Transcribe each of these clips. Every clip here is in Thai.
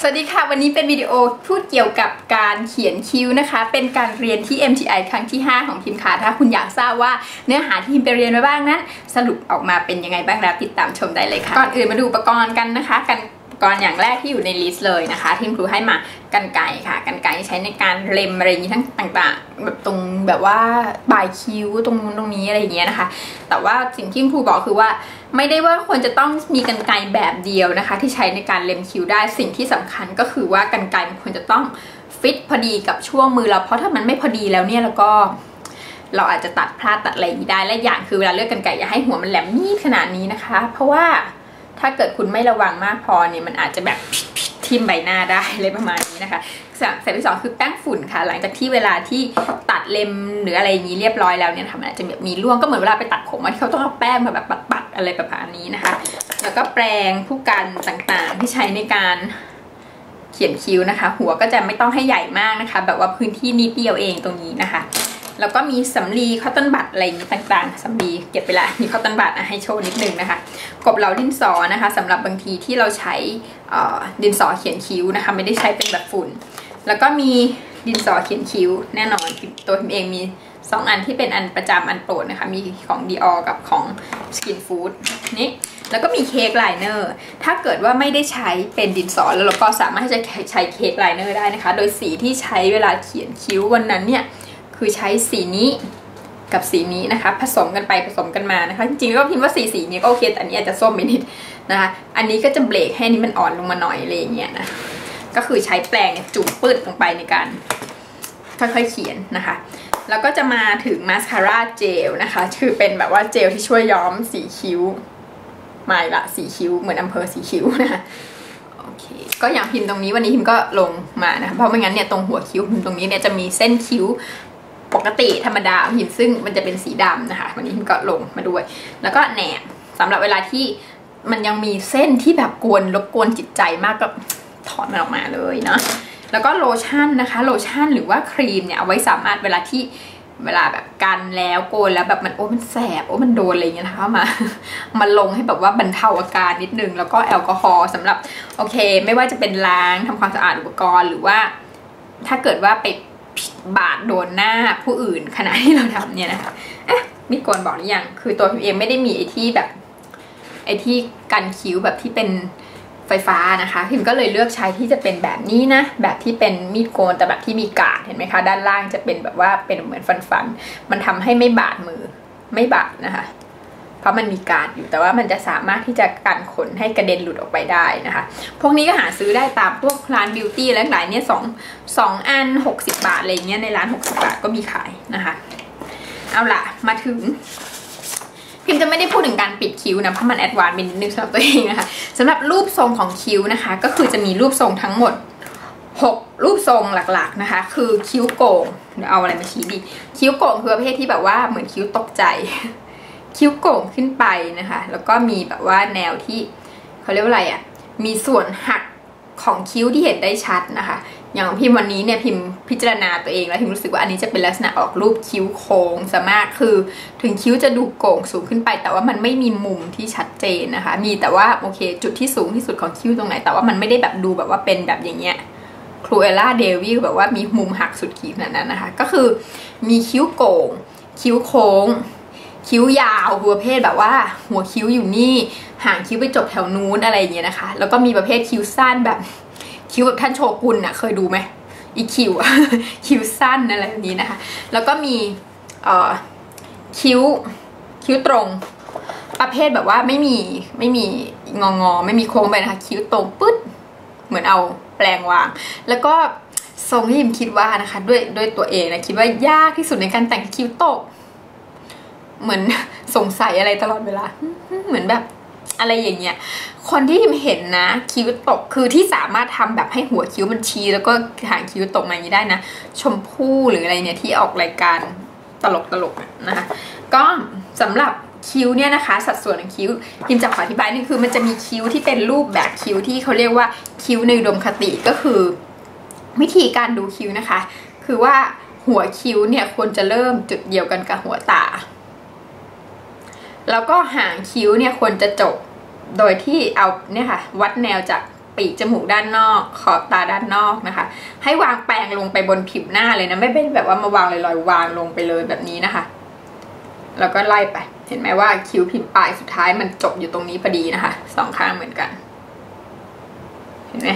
สวัสดีค่ะ วันนี้เป็นวิดีโอพูดเกี่ยวกับการเขียนคิ้วนะคะ เป็นการเรียนที่ MTI ครั้งที่ 5 ของพิมพ์ค่ะ ถ้าคุณอยากทราบว่าเนื้อหาที่พิมพ์ไปเรียนมาบ้างนั้น สรุปออกมาเป็นยังไงบ้างแล้วติดตามชมได้เลยค่ะ ก่อนอื่นมาดูอุปกรณ์กันนะคะ กันอุปกรณ์อย่างแรกที่อยู่ในลิสต์เลยนะคะที่ครูให้มากันไก่ค่ะ กันไก่ใช้ในการเล็มอะไรอย่างนี้ทั้งต่างๆ แบบตรงแบบว่าปลายคิ้วตรงนู้นตรงนี้อะไรอย่างเงี้ยนะคะ แต่ว่าสิ่งที่ครูบอกคือว่า ไม่ได้ว่าควรจะต้องมีกันไกรแบบเดียวนะคะ ที่ใช้ในการเล็มคิ้วได้สิ่งที่สำคัญก็คือว่ากันไกรควรจะต้องฟิตพอดีกับช่วงมือเราเพราะถ้ามันไม่พอดีแล้วเนี่ยแล้วก็เราอาจจะตัดพลาดตัดอะไรอย่างนี้ได้ และอย่างคือเวลาเลือกกันไก่อย่าให้หัวมันแหลมมีดขนาดนี้นะคะ เพราะว่าถ้าเกิดคุณไม่ระวังมากพอเนี่ยมันอาจจะแบบ ทิ่มใบหน้าได้เลยประมาณนี้นะคะสเต็ปที่สองคือแป้งฝุ่นค่ะ หลังจากที่เวลาที่ตัดเล็มหรืออะไรอย่างนี้เรียบร้อยแล้วเนี่ยค่ะมันอาจจะแบบมีร่วงก็เหมือนเวลาไปตัดผมที่เขาต้องเอาแป้งมาแบบปัดๆอะไรประมาณนี้นะคะ แล้วก็แปรงผู้กันต่างๆที่ใช้ในการเขียนคิ้วนะคะ หัวก็จะไม่ต้องให้ใหญ่มากนะคะ แบบว่าพื้นที่นิดเดียวเองตรงนี้นะคะ แล้วก็มีสำลีคอตตอนบัตอะไรอย่างนี้ต่างๆสำลีเก็บไปละมีคอตตอนบัตให้โชว์นิดนึงนะคะ กบเหลาดินสอนะคะสำหรับบางทีที่เราใช้ดินสอเขียนคิ้วนะคะไม่ได้ใช้เป็นแบบฝุ่น แล้วก็มีดินสอเขียนคิ้วแน่นอน ตัวพิมเองมีสองอันที่เป็นอันประจำอันโปรดนะคะ มีของ Dior กับของ Skin Food นี่แล้วก็มีเค้กไลเนอร์ถ้าเกิดว่าไม่ได้ใช้เป็นดินสอแล้วเราก็สามารถจะใช้เค้กไลเนอร์ได้นะคะ โดยสีที่ใช้เวลาเขียนคิ้ววันนั้นเนี่ย คือใช้สีนี้กับสีนี้นะคะผสมกันไปผสมกันมานะคะ จริงๆก็พิมพ์ว่าสีสีนี้ก็โอเคแต่อันนี้อาจจะส้มไปนิดนะคะอันนี้ก็จะเบรกให้นี้มันอ่อนลงมาหน่อยอะไรอย่างเงี้ยนะก็คือใช้แปรงจุ่มปื้ดลงไปในการค่อยๆเขียนนะคะ แล้วก็จะมาถึงมาสคาร่าเจลนะคะคือเป็นแบบว่าเจลที่ช่วยย้อมสีคิ้วม่ละสีคิ้วเหมือนอำเภอสีคิ้วนะคะโอเคก็อย่างพิมพ์ตรงนี้วันนี้พิมพ์ก็ลงมานะเพราะไม่งั้นเนี่ยตรงหัวคิ้วพิมพ์ตรงนี้เนี่ยจะมีเส้นคิ้ว ปกติธรรมดาพิมซึ่งมันจะเป็นสีดำนะคะ วันนี้พิมก็ลงมาด้วย แล้วก็แหนบสำหรับเวลาที่มันยังมีเส้นที่แบบกวนรบกวนจิตใจมากก็ถอนมันออกมาเลยเนาะแล้วก็โลชั่นนะคะ โลชั่นหรือว่าครีมเนี่ยเอาไว้สามารถเวลาที่เวลาแบบกันแล้วโกนแล้วแบบมันโอ้มันแสบโอ้มันโดนอะไรเงี้ยนะคะมามาลงให้แบบว่าบรรเทาอาการนิดนึง แล้วก็แอลกอฮอล์สำหรับโอเค ไม่ว่าจะเป็นล้างทำความสะอาดอุปกรณ์หรือว่า ถ้าเกิดว่าไป บาดโดนหน้าผู้อื่นขณะที่เราทำเนี่ยนะคะเอ๊ะมิโกนบอกหรือยังคือตัวพิมเองไม่ได้มีไอ้ที่แบบไอ้ที่กันคิ้วแบบที่เป็นไฟฟ้านะคะพิมก็เลยเลือกใช้ที่จะเป็นแบบนี้นะ แบบที่เป็นมีดโกนแต่แบบที่มีกาดเห็นไหมคะ ด้านล่างจะเป็นแบบว่าเป็นเหมือนฟันๆมันทำให้ไม่บาดมือไม่บาดนะคะ ราะมันมีกาดอยู่แต่ว่ามันจะสามารถที่จะกันขนให้กระเด็นหลุดออกไปได้นะคะ พวกนี้ก็หาซื้อได้ตามพวกร้านบิวตี้และหลายเนี่ยสองสองอันหกสิบาทอะไรเงี้ยในร้านหกสิบาทก็มีขายนะคะ เอาล่ะมาถึงพิมจะไม่ได้พูดถึงการปิดคิ้วนะเพราะมันแอดวานซ์เป็นนิดนึงสำหรับตัวเองนะคะสำหรับรูปทรงของคิ้วนะคะ ก็คือจะมีรูปทรงทั้งหมด 6 รูปทรงหลักๆนะคะ คือคิ้วโก่งเดี๋ยวเอาอะไรมาชี้ดี คิ้วโก่งคือประเภทที่แบบว่าเหมือนคิ้วตกใจ คิ้วโก่งขึ้นไปนะคะ แล้วก็มีแบบว่าแนวที่เขาเรียกว่าอะไรอะ่ะ มีส่วนหักของคิ้วที่เห็นได้ชัดนะคะ อย่างพิมวันนี้เนี่ยพิมพิจารณาตัวเองแล้วพิมรู้สึกว่าอันนี้จะเป็นลักษณะออกรูปคิ้วโค้งซะมากคือ ถึงคิ้วจะดูโก่งสูงขึ้นไป แต่ว่ามันไม่มีมุมที่ชัดเจนนะคะ มีแต่ว่าโอเค จุดที่สูงที่สุดของคิ้วตรงไหน แต่ว่ามันไม่ได้แบบดูแบบว่าเป็นแบบอย่างเงี้ยครูเอล่าเดวิลแบบว่ามีมุมหักสุดขีดนั้นนะคะ ก็คือมีคิ้วโก่ง คิ้วโค้ง คิ้วยาวคือประเภทแบบว่า หัวคิ้วอยู่นี่หางคิ้วไปจบแถวนู้นอะไรอย่างเงี้ยนะคะ แล้วก็มีประเภทคิ้วสั้นแบบคิ้วแบบท่านโชกุนอะเคยดูไหมอีคิวคิ้วสั้นอะไรแบบนี้นะคะ แล้วก็มีเอ่อคิ้วคิ้วตรง ประเภทแบบว่าไม่มีไม่มีงองอไม่มีโค้งไปนะคะ คิ้วตรงปึ๊ดเหมือนเอาแปลงวาง แล้วก็ทรงที่ยิมคิดว่านะคะ ด้วยด้วยตัวเองนะคิดว่ายากที่สุดในการแต่งคิ้วตก เหมือนสงสัยอะไรตลอดเวลา เหมือนแบบอะไรอย่างเงี้ย คนที่พิมเห็นนะ คิ้วตกคือที่สามารถทำแบบให้หัวคิ้วมันชี้แล้วก็หางคิ้วตกมาอย่างนี้ได้นะ ชมพู่หรืออะไรเนี่ยที่ออกรายการตลกตลกนะคะก็สำหรับคิ้วเนี่ยนะคะ สัดส่วนของคิ้วพิมจะขออธิบายนี่คือมันจะมีคิ้วที่เป็นรูปแบบคิ้วที่เขาเรียกว่าคิ้วในดมคติก็คือ วิธีการดูคิ้วนะคะ คือว่าหัวคิ้วเนี่ยควรจะเริ่มจุดเดียวกันกับหัวตา แล้วก็หางคิ้วเนี่ยควรจะจบโดยที่เอาเนี่ยค่ะวัดแนวจากปีกจมูกด้านนอก ขอบตาด้านนอกนะคะ ให้วางแปรงลงไปบนผิวหน้าเลยนะไม่เป็นแบบว่ามาวางลอยๆวางลงไปเลยแบบนี้นะคะ แล้วก็ไล่ไป เห็นไหมว่าคิ้วพิมพ์ปลายสุดท้ายมันจบอยู่ตรงนี้พอดีนะคะสองข้างเหมือนกัน เห็นไหม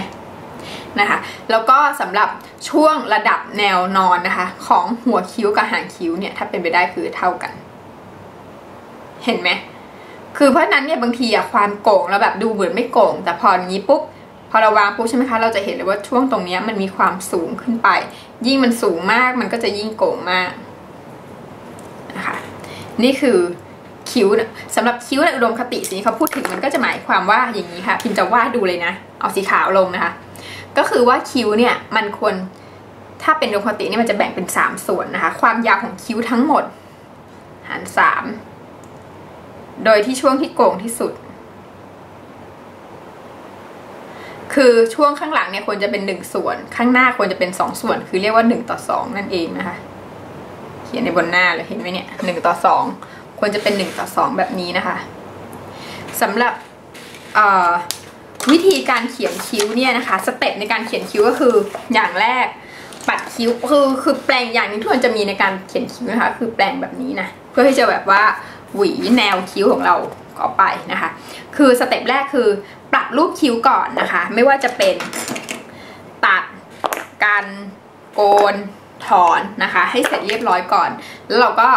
นะคะแล้วก็สำหรับช่วงระดับแนวนอนนะคะ ของหัวคิ้วกับหางคิ้วเนี่ยถ้าเป็นไปได้คือเท่ากัน เห็นไหมคือเพราะนั้นเนี่ยบางทีอะความโก่งแล้วแบบดูเหมือนไม่โก่ง แต่พออย่างนี้ปุ๊บพอเราวางปุ๊บใช่ไหมคะเราจะเห็นเลยว่าช่วงตรงนี้มันมีความสูงขึ้นไป ยิ่งมันสูงมากมันก็จะยิ่งโก่งมากนะคะนี่คือคิ้วสำหรับคิ้วในอุดมคติสีเขาพูดถึงมันก็จะหมายความว่าอย่างนี้ค่ะ พิมจะวาดดูเลยนะ เอาสีขาวลงนะคะ ก็คือว่าคิ้วเนี่ยมันควรถ้าเป็นอุดมคตินี่มันจะแบ่งเป็นสามส่วนนะคะ ความยาวของคิ้วทั้งหมด หารสาม โดยที่ช่วงที่โก่งที่สุด คือช่วงข้างหลังเนี่ยควรจะเป็นหนึ่งส่วน ข้างหน้าควรจะเป็นสองส่วน คือเรียกว่าหนึ่งต่อสองนั่นเองนะคะ เขียนในบนหน้าเลยเห็นไหมเนี่ยหนึ่งต่อสองควรจะเป็นหนึ่งต่อสองแบบนี้นะคะสำหรับวิธีการเขียนคิ้วเนี่ยนะคะสเต็ปในการเขียนคิ้วก็คืออย่างแรกปัดคิ้วคือคือแปลงอย่างนี้ทุกคนจะมีในการเขียนคิ้วนะคะ คือแปลงแบบนี้นะเพื่อที่จะแบบว่า หวีแนวคิ้วของเราออกไปนะคะ คือสเต็ปแรกคือปรับรูปคิ้วก่อนนะคะ ไม่ว่าจะเป็นตัดการโกนถอนนะคะ ให้เสร็จเรียบร้อยก่อน แล้วเราก็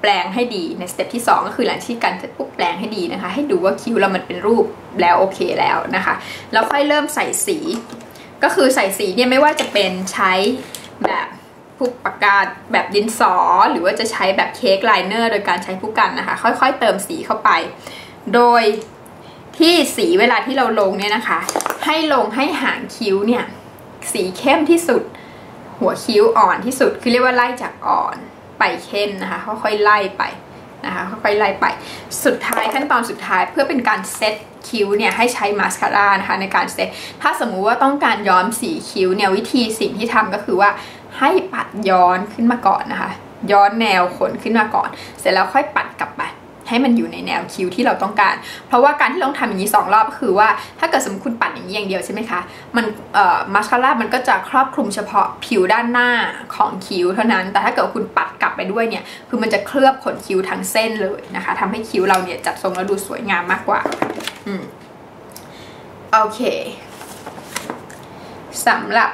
แปลงให้ดีในสเต็ปที่ 2 ก็คือหลังที่การเสร็จปุ๊บแปลงให้ดีนะคะ ให้ดูว่าคิ้วเรามันเป็นรูปแล้วโอเคแล้วนะคะแล้วค่อยเริ่มใส่สี ก็คือใส่สีเนี่ยไม่ว่าจะเป็นใช้แบบ ผู้ปากกาแบบดินสอ หรือว่าจะใช้แบบเค้กไลเนอร์ โดยการใช้ผู้กันนะคะ ค่อยๆ เติมสีเข้าไป โดยที่สีเวลาที่เราลงเนี่ยนะคะ ให้ลงให้หางคิ้วเนี่ย สีเข้มที่สุด หัวคิ้วอ่อนที่สุด คือเรียกว่าไล่จากอ่อนไปเข้มนะคะค่อยๆไล่ไปนะคะค่อยๆไล่ไป สุดท้ายขั้นตอนสุดท้ายเพื่อเป็นการเซตคิ้วเนี่ยให้ใช้มาสคาร่านะคะในการเซตถ้าสมมุติว่าต้องการย้อมสีคิ้วเนี่ยวิธีสิ่งที่ทำก็คือว่า ให้ปัดย้อนขึ้นมาก่อนนะคะ ย้อนแนวขนขึ้นมาก่อน เสร็จแล้วค่อยปัดกลับไปให้มันอยู่ในแนวคิ้วที่เราต้องการ เพราะว่าการที่เราทำอย่างนี้สองรอบก็คือว่าถ้าเกิดสมมติคุณปัดอย่างนี้อย่างเดียวใช่ไหมคะ มันเอ่อมาสคาร่ามันก็จะครอบคลุมเฉพาะผิวด้านหน้าของคิ้วเท่านั้น แต่ถ้าเกิดคุณปัดกลับไปด้วยเนี่ย คือมันจะเคลือบขนคิ้วทั้งเส้นเลยนะคะทำให้คิ้วเราเนี่ยจัดทรงแล้วดูสวยงามมากกว่า อืม โอเคสำหรับ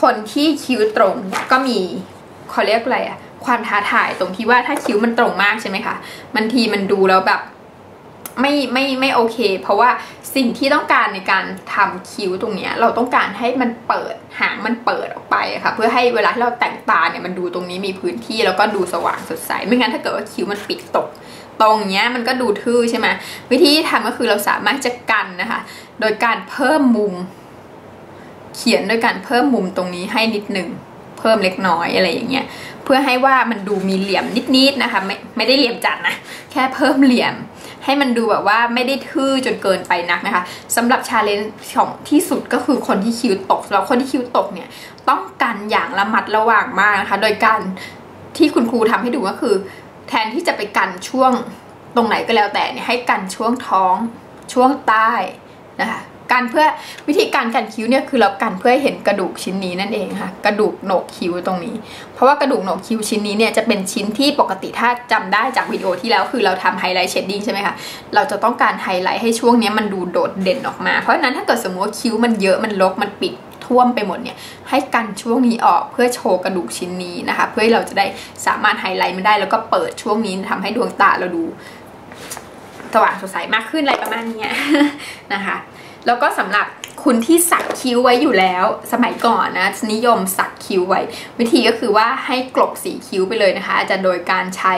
คนที่คิ้วตรงก็มีเขาเรียกอะไรอะความท้าทายตรงที่ว่าถ้าคิ้วมันตรงมากใช่ไหมคะมันทีมันดูแล้วแบบไม่ไม่ไม่โอเค เพราะว่าสิ่งที่ต้องการในการทำคิ้วตรงเนี้ยเราต้องการให้มันเปิดหางมันเปิดออกไปอะค่ะ เพื่อให้เวลาที่เราแต่งตาเนี่ยมันดูตรงนี้มีพื้นที่แล้วก็ดูสว่างสดใส ไม่งั้นถ้าเกิดว่าคิ้วมันปิดตก ตรงเนี้ยมันก็ดูทื่อใช่ไหมวิธีที่ทำก็คือเราสามารถจะกันนะคะ โดยการเพิ่มมุม เขียนด้วยการเพิ่มมุมตรงนี้ให้นิดหนึ่งเพิ่มเล็กน้อยอะไรอย่างเงี้ยเพื่อให้ว่ามันดูมีเหลี่ยมนิดๆนะคะไม่ไม่ได้เหลี่ยมจัดนะแค่เพิ่มเหลี่ยม ให้มันดูแบบว่าไม่ได้ทื่อจนเกินไปนักนะคะสำหรับชาเลนจ์ของที่สุดก็คือคนที่คิ้วตกแล้วคนที่คิ้วตกเนี่ยต้องกันอย่างระมัดระวังมากนะคะ โดยการที่คุณครูทำให้ดูก็คือ แทนที่จะไปกันช่วงตรงไหนก็แล้วแต่เนี่ยให้กันช่วงท้องช่วงใต้นะคะ การเพื่อวิธีการกันคิ้วเนี่ยคือเรากันเพื่อให้เห็นกระดูกชิ้นนี้นั่นเองค่ะ กระดูกโหนกคิ้วตรงนี้ เพราะว่ากระดูกโหนกคิ้วชิ้นนี้เนี่ยจะเป็นชิ้นที่ปกติถ้าจำได้จากวิดีโอที่แล้วคือเราทำไฮไลท์เชดดิ้งใช่ไหมคะเราจะต้องการไฮไลท์ให้ช่วงนี้มันดูโดดเด่นออกมา เพราะฉะนั้นถ้าเกิดสมมติว่าคิ้วมันเยอะมันลกมันปิดท่วมไปหมดเนี่ยให้กันช่วงนี้ออกเพื่อโชว์กระดูกชิ้นนี้นะคะ เพื่อให้เราจะได้สามารถไฮไลท์มันได้ แล้วก็เปิดช่วงนี้ทำให้ดวงตาเราดูสว่างสดใสมากขึ้นอะไรประมาณนี้นะคะ แล้วก็สำหรับคุณที่สักคิ้วไว้อยู่แล้ว สมัยก่อนนะนิยมสักคิ้วไว้ วิธีก็คือว่าให้กลบสีคิ้วไปเลยนะคะ อาจะโดยการใช้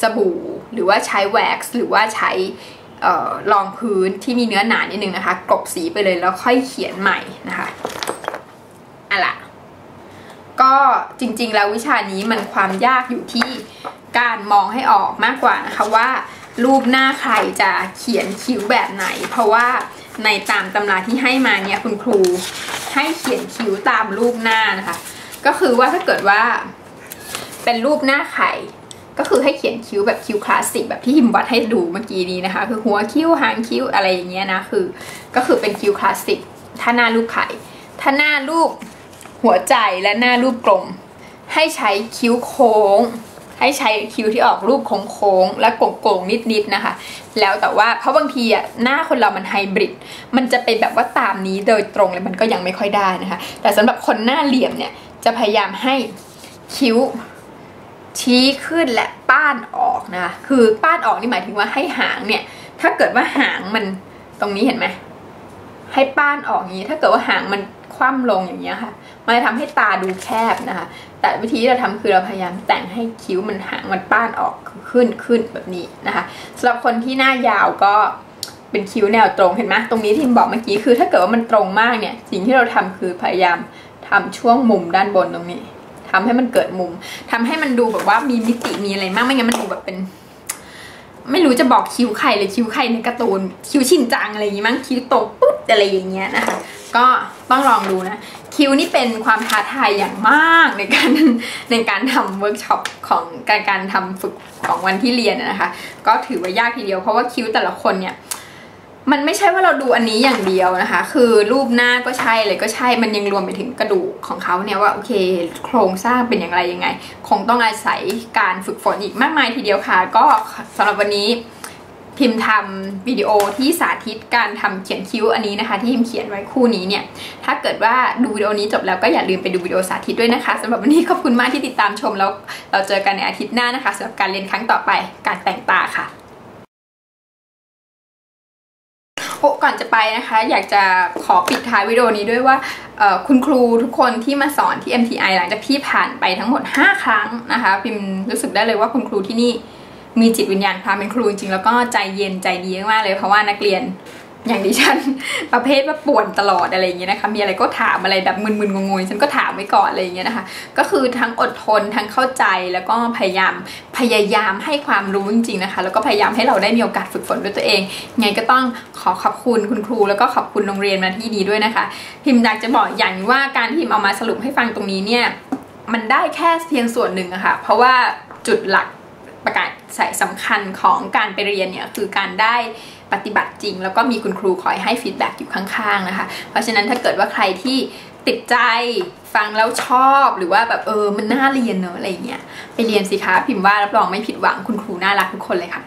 สบู่ หรือว่าใช้แว็กซ์หรือว่าใช้รองพื้นที่มีเนื้อหนานิดนึงนะคะ กลบสีไปเลยแล้วค่อยเขียนใหม่นะคะอะล่ะก็จริงๆแล้ววิชานี้มันความยากอยู่ที่การมองให้ออกมากกว่านะคะว่ารูปหน้าใครจะเขียนคิ้วแบบไหน เพราะว่า ในตามตำราที่ให้มาเนี่ยคุณครูให้เขียนคิ้วตามรูปหน้านะคะ ก็คือว่าถ้าเกิดว่า เป็นรูปหน้าไข่ก็คือให้เขียนคิ้วแบบคิ้วคลาสสิกแบบที่หิมวัดให้ดูเมื่อกี้นี้นะคะ คือหัวคิ้วหางคิ้วอะไรอย่างเงี้ยนะคือก็คือเป็นคิ้วคลาสสิกถ้าหน้ารูปไข่ถ้าหน้ารูปหัวใจและหน้ารูปกลมให้ใช้คิ้วโค้ง ให้ใช้คิ้วที่ออกรูปโค้งๆและโก่งๆนิดๆนะคะ แล้วแต่ว่าเพราะบางทีอะหน้าคนเรามันไฮบริดมันจะเป็นแบบว่าตามนี้โดยตรงเลยมันก็ยังไม่ค่อยได้นะคะ แต่สำหรับคนหน้าเหลี่ยมเนี่ยจะพยายามให้คิ้วชี้ขึ้นและป้านออกนะคะคือป้านออกนี่หมายถึงว่าให้หางเนี่ยถ้าเกิดว่าหางมันตรงนี้เห็นไหมให้ป้านออกอย่างนี้ถ้าเกิดว่าหางมัน คว่ำลงอย่างนี้ยค่ะมันจะทำให้ตาดูแคบนะคะ แต่วิธีที่เราทำคือเราพยายามแต่งให้คิ้วมันหางมันป้านออกขึ้นขึ้นแบบนี้นะคะสำหรับคนที่หน้ายาวก็เป็นคิ้วแนวตรงเห็นไหมตรงนี้ที่บอกเมื่อกี้คือ ถ้าเกิดว่ามันตรงมากเนี่ย สิ่งที่เราทำคือพยายามทำช่วงมุมด้านบนตรงนี้ทำให้มันเกิดมุมทำให้มันดูแบบว่ามีมิติมีอะไรมากไม่งั้นมันดูแบบเป็น ไม่รู้จะบอกคิ้วใครเลยคิ้วใครในการ์ตูนคิ้วชินจังอะไรอย่างงี้มั้งคิ้วตปุ๊บอะไรอย่างเงี้ยนะคะ ก็ต้องลองดูนะ คิวนี่เป็นความท้าทายอย่างมากในการในการทำเวิร์กช็อปของการการทำฝึกของวันที่เรียนนะคะ ก็ถือว่ายากทีเดียวเพราะว่าคิวแต่ละคนเนี่ยมันไม่ใช่ว่าเราดูอันนี้อย่างเดียวนะคะ คือรูปหน้าก็ใช่เลยก็ใช่ มันยังรวมไปถึงกระดูกของเขาเนี่ยว่าโอเค โครงสร้างเป็นอย่างไรยังไง คงต้องอาศัยการฝึกฝนอีกมากมายทีเดียวค่ะ ก็สำหรับวันนี้ พิมพ์ทำวิดีโอที่สาธิตการทำเขียนคิ้วอันนี้นะคะ ที่พิมเขียนไว้คู่นี้เนี่ยถ้าเกิดว่าดูวิดีโอนี้จบแล้วก็อย่าลืมไปดูวิดีโอสาธิตด้วยนะคะสำหรับวันนี้ขอบคุณมากที่ติดตามชมแล้วเราเจอกันในอาทิตย์หน้านะคะสำหรับการเรียนครั้งต่อไปการแต่งตาค่ะโอ้ก่อนจะไปนะคะ อยากจะขอปิดท้ายวิดีโอนี้ด้วยว่าคุณครูทุกคนที่มาสอนที่ MTI หลังจากพี่ผ่านไปทั้งหมด 5 ครั้งนะคะ พิมรู้สึกได้เลยว่าคุณครูที่นี่ มีจิตวิญญาณความเป็นครูจริงๆแล้วก็ใจเย็นใจดีมากเลยเพราะว่านักเรียนอย่างดิฉัน ประเภทว่าป่วนตลอดอะไรอย่างเงี้ยนะคะมีอะไรก็ถามอะไรแบบมึนๆงงๆฉันก็ถามไว้ก่อนอะไรอย่างเงี้ยนะคะ ก็คือทั้งอดทนทั้งเข้าใจแล้วก็พยายามพยายามให้ความรู้จริงๆนะคะ แล้วก็พยายามให้เราได้มีโอกาสฝึกฝนด้วยตัวเองไงก็ต้องขอขอบคุณคุณครู แล้วก็ขอบคุณโรงเรียนมาที่ดีด้วยนะคะ พิมอยากจะบอกอย่างว่าการที่พิมเอามาสรุปให้ฟังตรงนี้เนี่ยมันได้แค่เพียงส่วนหนึ่งอะคะ่ะเพราะว่าจุดหลัก ประกาศใส่สำคัญของการไปเรียนเนี่ยคือการได้ปฏิบัติจริง แล้วก็มีคุณครูคอยให้ฟีดแบ็กอยู่ข้างๆนะคะ เพราะฉะนั้นถ้าเกิดว่าใครที่ติดใจฟังแล้วชอบหรือว่าแบบเออมันน่าเรียนเนอะอะไรเงี้ยไปเรียนสิคะพิมพ์ว่ารับรองไม่ผิดหวังคุณครูน่ารักทุกคนเลยค่ะ